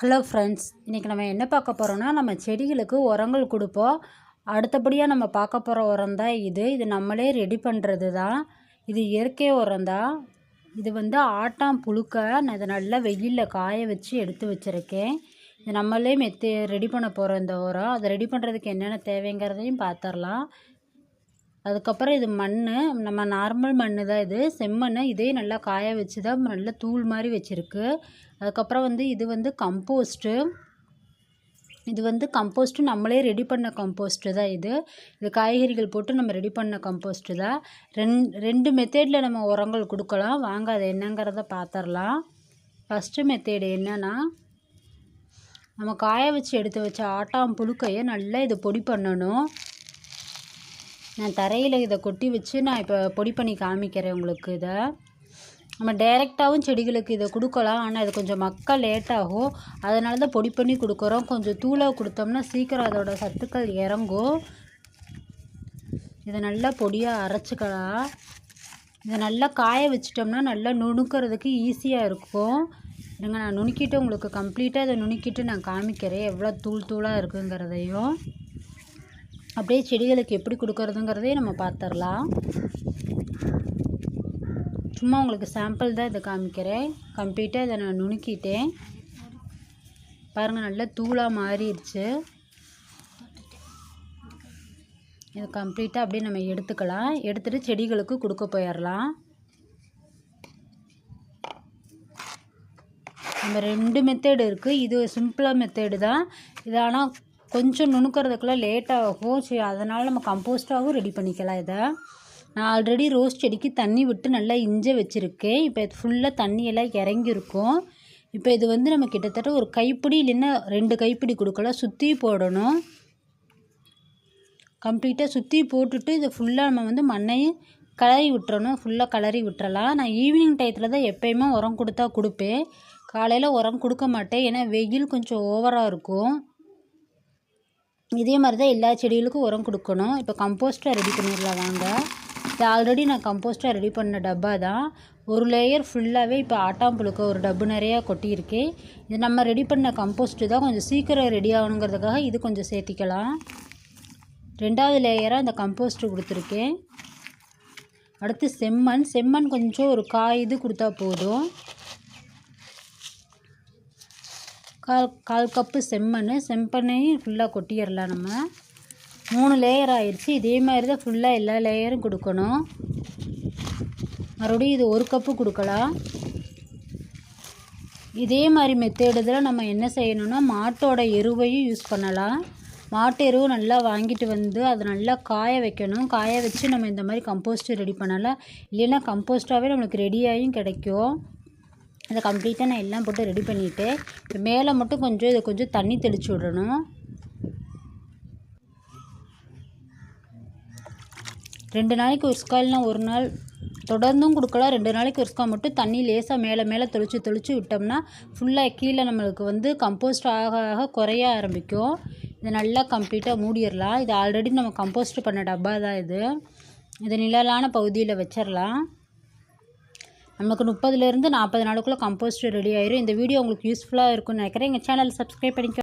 Hello friends இன்றைக்கி நம்ம என்ன பார்க்க போகிறோன்னா நம்ம செடிகளுக்கு உரங்கள் கொடுப்போம். அடுத்தபடியாக நம்ம பார்க்க போகிற உரம் தான் இது. இது நம்மளே ரெடி பண்ணுறது தான். இது இயற்கை உரம் தான். இது வந்து ஆட்டாம் புழுக்க. நான் இதை நல்லா வெயிலில் காய வச்சு எடுத்து வச்சுருக்கேன். இது நம்மளே மெத்து ரெடி பண்ண போகிறோம் இந்த உரம். அதை ரெடி பண்ணுறதுக்கு என்னென்ன தேவைங்கிறதையும் பார்த்துடலாம். அதுக்கப்புறம் இது மண் நம்ம நார்மல் மண் தான் இது. செம்மண் இதே நல்லா காய வச்சு தான் நல்ல தூள் மாதிரி வச்சுருக்கு. அதுக்கப்புறம் வந்து இது வந்து கம்போஸ்ட்டு இது வந்து கம்போஸ்ட்டு நம்மளே ரெடி பண்ண கம்போஸ்ட்டு தான் இது. இது காய்கறிகள் போட்டு நம்ம ரெடி பண்ண கம்போஸ்ட்டு தான். ரெண் ரெண்டு மெத்தேடில் நம்ம உரங்கள் கொடுக்கலாம். வாங்க அது என்னங்கிறத பார்த்துடலாம் ஃபஸ்ட்டு மெத்தேடு என்னென்னா நம்ம காய வச்சு எடுத்து வச்ச ஆட்டாம் புழுக்கையை நல்லா இதை பொடி பண்ணணும். நான் தரையில் இதை கொட்டி வச்சு நான் இப்போ பொடி பண்ணி காமிக்கிறேன் உங்களுக்கு இதை. நம்ம டைரெக்டாகவும் செடிகளுக்கு இதை கொடுக்கலாம். ஆனால் இது கொஞ்சம் மக்க லேட்டாகும் அதனால தான் பொடி பண்ணி கொடுக்குறோம். கொஞ்சம் தூளாக கொடுத்தோம்னா சீக்கிரம் அதோட சத்துக்கள் இறங்கும். இதை நல்லா பொடியாக அரைச்சிக்கலாம். இதை நல்லா காய வச்சிட்டோம்னா நல்லா நுணுக்கிறதுக்கு ஈஸியாக இருக்கும். இருங்க நான் நுணுக்கிட்டு உங்களுக்கு கம்ப்ளீட்டாக இதை நுணுக்கிட்டு நான் காமிக்கிறேன். எவ்வளோ தூள் தூளாக இருக்குங்கிறதையும். அப்படியே செடிகளுக்கு எப்படி கொடுக்கறதுங்கிறதே நம்ம பார்த்துடலாம். சும்மா உங்களுக்கு சாம்பிள் தான் இதை காமிக்கிறேன். கம்ப்ளீட்டாக இதை நான் நுணுக்கிட்டேன். பாருங்கள் நல்லா தூளாக மாறிடுச்சு. இது கம்ப்ளீட்டாக அப்படியே நம்ம எடுத்துக்கலாம். எடுத்துகிட்டு செடிகளுக்கு கொடுக்க போயிடலாம். நம்ம ரெண்டு மெத்தேடு இருக்குது இது சிம்பிளாக மெத்தேடு தான். இது ஆனால் கொஞ்சம் நுணுக்கிறதுக்குள்ளே லேட் ஆகும். சரி அதனால் நம்ம கம்போஸ்ட்டாகவும் ரெடி பண்ணிக்கலாம் இதை. நான் ஆல்ரெடி ரோஸ் செடிக்கு தண்ணி விட்டு நல்லா இஞ்ச வச்சுருக்கேன். இப்போ இது ஃபுல்லாக தண்ணியெல்லாம் இறங்கியிருக்கும். இப்போ இது வந்து நம்ம கிட்டத்தட்ட ஒரு கைப்பிடி இல்லைன்னா ரெண்டு கைப்பிடி கொடுக்கலாம். சுற்றி போடணும். கம்ப்ளீட்டாக சுற்றி போட்டுட்டு இதை ஃபுல்லாக நம்ம வந்து மண்ணையும் கலரி விட்டுறணும். ஃபுல்லாக கலரி விட்டுறலாம். நான் ஈவினிங் டயத்தில் தான் எப்போயுமே உரம் கொடுத்தா கொடுப்பேன். காலையில் உரம் கொடுக்க மாட்டேன். ஏன்னா வெயில் கொஞ்சம் ஓவராக இருக்கும். இதே மாதிரி தான் எல்லா செடிகளுக்கும் உரம் கொடுக்கணும். இப்போ கம்போஸ்ட்டாக ரெடி பண்ணிடலாம் வாங்க. இது ஆல்ரெடி நான் கம்போஸ்ட்டாக ரெடி பண்ண டப்பா தான். ஒரு லேயர் ஃபுல்லாகவே இப்போ ஆட்டாம்புழுக்க ஒரு டப்பு நிறையா கொட்டியிருக்கேன் இது நம்ம ரெடி பண்ண கம்போஸ்ட்டு தான் கொஞ்சம் சீக்கிரம் ரெடி ஆகணுங்கிறதுக்காக இது கொஞ்சம் சேர்த்திக்கலாம். ரெண்டாவது லேயராக இந்த கம்போஸ்ட்டு கொடுத்துருக்கேன். அடுத்து செம்மண். செம்மண் கொஞ்சம் ஒரு காய் இது கொடுத்தா போதும். கால் கால் கப்பு செம்மண் செம்பண்ணையும் ஃபுல்லாக கொட்டிடலாம் நம்ம. மூணு லேயர் ஆயிடுச்சு. இதே மாதிரி தான் ஃபுல்லாக எல்லா லேயரும் கொடுக்கணும். மறுபடியும் இது ஒரு கப்பு கொடுக்கலாம். இதே மாதிரி மெத்தேடுதில் நம்ம என்ன செய்யணும்னா மாட்டோட எருவையும் யூஸ் பண்ணலாம். மாட்டு எருவு நல்லா வாங்கிட்டு வந்து அதை நல்லா காய வைக்கணும். காய வச்சு நம்ம இந்த மாதிரி கம்போஸ்ட்டு ரெடி பண்ணலாம். இல்லைன்னா கம்போஸ்ட்டாகவே நம்மளுக்கு ரெடியாகியும் கிடைக்கும். இதை கம்ப்ளீட்டாக நான் எல்லாம் போட்டு ரெடி பண்ணிவிட்டு இப்போ மேலே மட்டும் கொஞ்சம் இதை கொஞ்சம் தண்ணி தெளித்து விடணும். ரெண்டு நாளைக்கு ஒரு ஸ்காயில்னால் ஒரு நாள் தொடர்ந்தும் கொடுக்கலாம். ரெண்டு நாளைக்கு ஒரு ஸ்கால் மட்டும் தண்ணி லேசாக மேலே மேலே தெளித்து தெளித்து விட்டோம்னா ஃபுல்லாக கீழே நம்மளுக்கு வந்து கம்போஸ்ட் ஆக ஆக குறைய ஆரம்பிக்கும். இதை நல்லா கம்ப்ளீட்டாக மூடிடலாம். இது ஆல்ரெடி நம்ம கம்போஸ்ட் பண்ண டப்பா தான் இது. இதை நிழலான பகுதியில் வச்சிடலாம். நமக்கு முப்பதுலேருந்து நாற்பது நாளுக்குள்ளே கம்போஸ்ட் ரெடி ஆயிரும். இந்த வீடியோ உங்களுக்கு யூஸ்ஃபுல்லாக இருக்கும்னு நினைக்கிறேன். எங்கள் சேனல் சப்ஸ்கிரைப் பண்ணிக்க